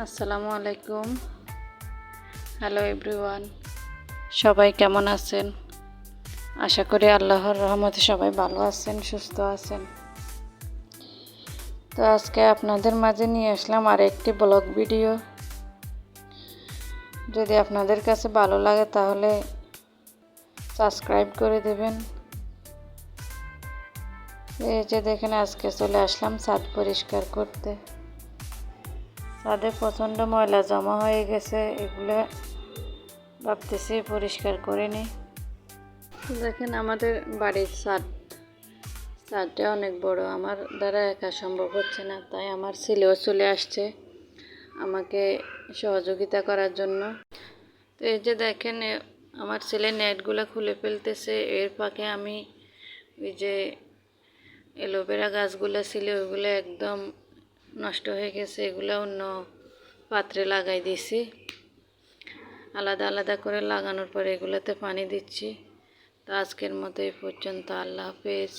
আসসালামু আলাইকুম। Hello everyone সবাই কেমন আছেন? আশা করি আল্লাহর রহমতে সবাই ভালো আছেন, সুস্থ আছেন। তো আজকে আপনাদের মাঝে নিয়ে আসলাম আর একটি ব্লগ ভিডিও। যদি আপনাদের কাছে ভালো লাগে তাহলে সাবস্ক্রাইব করে দেবেন। এই যে দেখেন আজকে চলে আসলাম ছাদ পরিষ্কার করতে। ছাদে প্রচণ্ড ময়লা জমা হয়ে গেছে, এগুলো ভাবতেছি পরিষ্কার করে নিই। দেখেন আমাদের বাড়ির ছাদ। ছাদটা অনেক বড়, আমার দ্বারা একা সম্ভব হচ্ছে না, তাই আমার ছেলেও চলে আসছে আমাকে সহযোগিতা করার জন্য। তো এই যে দেখেন আমার ছেলে নেটগুলো খুলে ফেলতেছে, এর ফাঁকে আমি ওই যে এলোভেরা গাছগুলো ছিল ওইগুলো একদম নষ্ট হয়ে গেছে, এগুলো অন্য পাত্রে লাগাই দিয়েছি আলাদা আলাদা করে লাগানোর পরে এগুলোতে পানি দিচ্ছি। তো আজকের মতো এই পর্যন্ত। আল্লাহ হাফেজ।